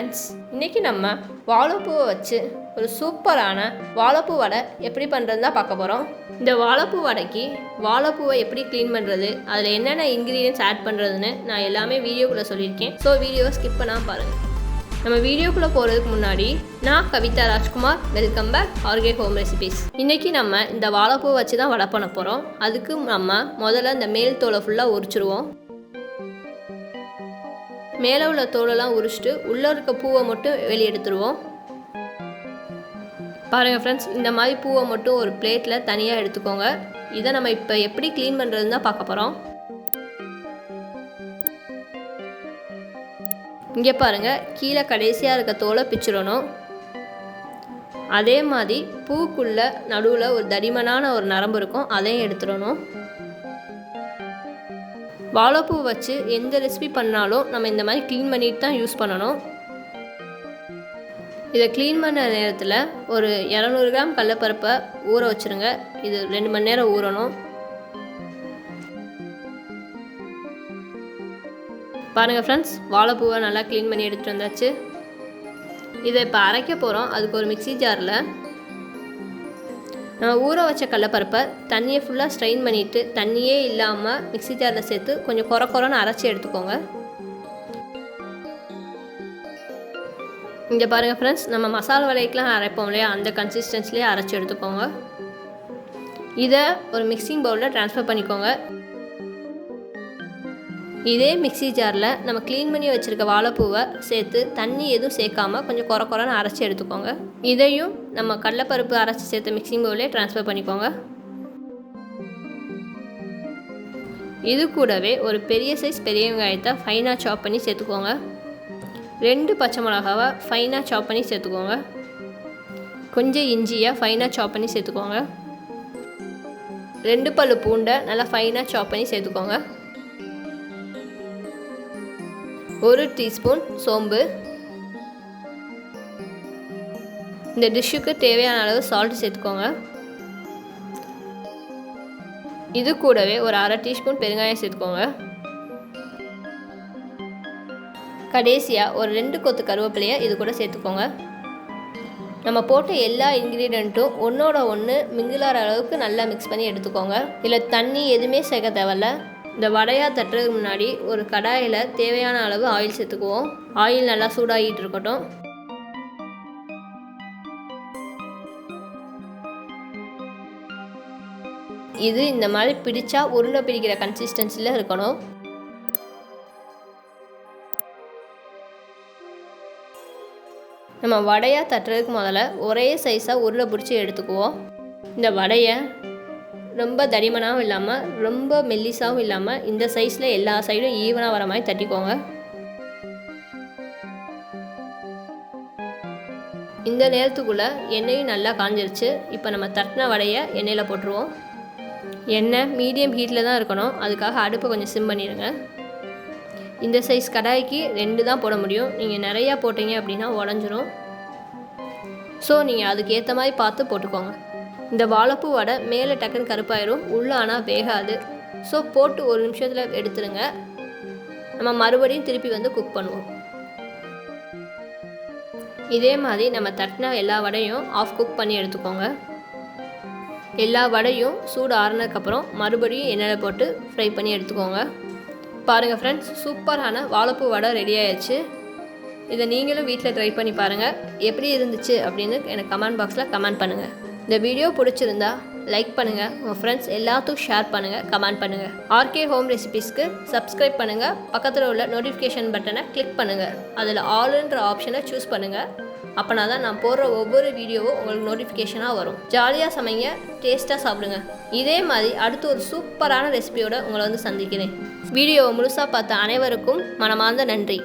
Friends இன்றைக்கி நம்ம வாழைப்பூவை வச்சு ஒரு சூப்பரான வாழைப்பூ வடை எப்படி பண்ணுறது தான் பார்க்க போகிறோம் இந்த வாழைப்பூ வடைக்கு வாழைப்பூவை எப்படி க்ளீன் பண்ணுறது அதில் என்னென்ன இன்க்ரீடியன்ஸ் ஆட் பண்ணுறதுன்னு நான் எல்லாமே வீடியோக்குள்ளே சொல்லியிருக்கேன். ஸோ வீடியோவை ஸ்கிப் பண்ணாமல் பாருங்கள் நம்ம வீடியோக்குள்ளே போகிறதுக்கு முன்னாடி நான் Kavitha Rajkumar welcome back RK home recipes இன்றைக்கி நம்ம இந்த வாழைப்பூ வச்சு தான் வடை பண்ண போகிறோம் அதுக்கு நம்ம முதல்ல இந்த மேல் தோலை ஃபுல்லாக உரிச்சிருவோம். மேலே உள்ள தோலெல்லாம் உரிச்சிட்டு உள்ளே இருக்க பூவை மட்டும் வெளியே எடுத்துருவோம். பாருங்கள் ஃப்ரெண்ட்ஸ் இந்த மாதிரி பூவை மட்டும் ஒரு பிளேட்டில் தனியாக எடுத்துக்கோங்க. இதை நம்ம இப்போ எப்படி க்ளீன் பண்ணுறதுன்னு தான் பார்க்க போகிறோம் இங்கே பாருங்கள் கீழே கடைசியாக இருக்க தோலை பிச்சிடணும். அதே மாதிரி பூக்குள்ள நடுவில் ஒரு தடிமனான ஒரு நரம்பு இருக்கும் அதையும் எடுத்துடணும். வாழைப்பூ வச்சு எந்த ரெசிபி பண்ணாலும் நம்ம இந்த மாதிரி க்ளீன் பண்ணிட்டு தான் யூஸ் பண்ணணும். இதை க்ளீன் பண்ண நேரத்தில் ஒரு இரநூறு கிராம் கடலப்பருப்பை ஊற வச்சுருங்க. இது ரெண்டு மணி நேரம் ஊறணும். பாருங்கள் ஃப்ரெண்ட்ஸ் வாழைப்பூவை நல்லா க்ளீன் பண்ணி எடுத்துகிட்டு வந்தாச்சு. இதை இப்போ அரைக்க போகிறோம் அதுக்கு ஒரு மிக்சி ஜாரில் ஊற வச்ச கடலப்பருப்பை தண்ணியை ஃபுல்லாக ஸ்ட்ரெயின் பண்ணிவிட்டு தண்ணியே இல்லாமல் மிக்சி ஜாரில் சேர்த்து கொஞ்சம் குறை குறைன்னு அரைச்சி எடுத்துக்கோங்க. இங்கே பாருங்கள் ஃப்ரெண்ட்ஸ் நம்ம மசாலா வலைக்கெலாம் அரைப்போம் இல்லையா? அந்த கன்சிஸ்டன்ஸ்லேயே அரைச்சி எடுத்துக்கோங்க. இதை ஒரு மிக்சிங் பவுலில் ட்ரான்ஸ்ஃபர் பண்ணிக்கோங்க. இதே மிக்சி ஜாரில் நம்ம க்ளீன் பண்ணி வச்சுருக்க வாழைப்பூவை சேர்த்து தண்ணி எதுவும் சேர்க்காமல் கொஞ்சம் குறை குறைன்னு அரைச்சி எடுத்துக்கோங்க. இதையும் நம்ம கடலைப்பருப்பு அரைச்சி சேர்த்த மிக்சிங் பவுலே ட்ரான்ஸ்ஃபர் பண்ணிக்கோங்க. இது கூடவே ஒரு பெரிய சைஸ் பெரிய வெங்காயத்தை ஃபைனாக சாப் பண்ணி சேர்த்துக்கோங்க. ரெண்டு பச்சை மிளகாவை ஃபைனாக சாப் பண்ணி சேர்த்துக்கோங்க. கொஞ்சம் இஞ்சியை ஃபைனாக சாப் பண்ணி சேர்த்துக்கோங்க. ரெண்டு பல்லு பூண்டை நல்லா ஃபைனாக சாப் பண்ணி சேர்த்துக்கோங்க. ஒரு டீஸ்பூன் சோம்பு. இந்த டிஷ்ஷுக்கு தேவையான அளவு சால்ட் சேர்த்துக்கோங்க. இது கூடவே ஒரு அரை டீஸ்பூன் பெருங்காயம் சேர்த்துக்கோங்க. கடைசியாக ஒரு ரெண்டு கொத்து கருவேப்பிலையை இது கூட சேர்த்துக்கோங்க. நம்ம போட்ட எல்லா இன்க்ரீடியண்ட்டும் ஒன்றோட ஒன்று மிங்கிலார அளவுக்கு நல்லா மிக்ஸ் பண்ணி எடுத்துக்கோங்க. இதில் தண்ணி எதுவுமே சேர்க்க தேவையில்ல. இந்த வடையாக தட்டுறதுக்கு முன்னாடி ஒரு கடாயில் தேவையான அளவு ஆயில் சேர்த்துக்குவோம். ஆயில் நல்லா சூடாகிட்டு இருக்கட்டும். இது இந்த மாதிரி பிடிச்சா உருண்டை பிடிக்கிற கன்சிஸ்டன்சியில் இருக்கணும். நம்ம வடையாக தட்டுறதுக்கு முதல்ல ஒரே சைஸாக உருளை பிடிச்சி எடுத்துக்குவோம். இந்த வடையை ரொம்ப தடிமனாகவும் இல்லாமல் ரொம்ப மெல்லிஸாகவும் இல்லாமல் இந்த சைஸில் எல்லா சைடும் ஈவனாக வர மாதிரி தட்டிக்கோங்க. இந்த நேரத்துக்குள்ளே எண்ணெயும் நல்லா காஞ்சிருச்சு. இப்போ நம்ம தட்டின வடையை எண்ணெயில் போட்டுருவோம். எண்ணெய் மீடியம் ஹீட்டில் தான் இருக்கணும். அதுக்காக அடுப்பை கொஞ்சம் சிம் பண்ணிடுங்க இந்த சைஸ் கடாய்க்கு ரெண்டு தான் போட முடியும். நீங்கள் நிறையா போட்டீங்க அப்படின்னா உடஞ்சிரும். ஸோ நீங்கள் அதுக்கேற்ற மாதிரி பார்த்து போட்டுக்கோங்க. இந்த வாழைப்பூ வடை மேலே டக்குன்னு கருப்பாயிரும். உள்ளே ஆனால் வேகாது. ஸோ போட்டு ஒரு நிமிஷத்தில் எடுத்துருங்க. நம்ம மறுபடியும் திருப்பி வந்து குக் பண்ணுவோம். இதே மாதிரி நம்ம தட்டின எல்லா வடையும் ஆஃப் குக் பண்ணி எடுத்துக்கோங்க. எல்லா வடையும் சூடு ஆறுனதுக்கப்புறம் மறுபடியும் எண்ணெயில் போட்டு ஃப்ரை பண்ணி எடுத்துக்கோங்க. பாருங்கள் ஃப்ரெண்ட்ஸ் சூப்பரான வாழைப்பூ வடை ரெடி ஆயிடுச்சு. இதை நீங்களும் வீட்டில் ட்ரை பண்ணி பாருங்கள் எப்படி இருந்துச்சு அப்படின்னு எனக்கு கமெண்ட் பாக்ஸில் கமெண்ட் பண்ணுங்கள் இந்த வீடியோ பிடிச்சிருந்தா லைக் பண்ணுங்கள் உங்கள் ஃப்ரெண்ட்ஸ் எல்லாத்துக்கும் ஷேர் பண்ணுங்கள் கமெண்ட் பண்ணுங்கள் ஆர்கே ஹோம் ரெசிபீஸ்க்கு சப்ஸ்கிரைப் பண்ணுங்கள் பக்கத்தில் உள்ள நோட்டிஃபிகேஷன் பட்டனை கிளிக் பண்ணுங்கள் அதில் ஆளுன்ற ஆப்ஷனை சூஸ் பண்ணுங்கள் அப்போனா தான் நான் போடுற ஒவ்வொரு வீடியோவும் உங்களுக்கு நோட்டிஃபிகேஷனாக வரும். ஜாலியாக சமைங்க டேஸ்ட்டாக சாப்பிடுங்க. இதே மாதிரி அடுத்து ஒரு சூப்பரான ரெசிபியோட உங்களை வந்து சந்திக்கிறேன். வீடியோவை முழுசாக பார்த்த அனைவருக்கும் மனமார்ந்த நன்றி.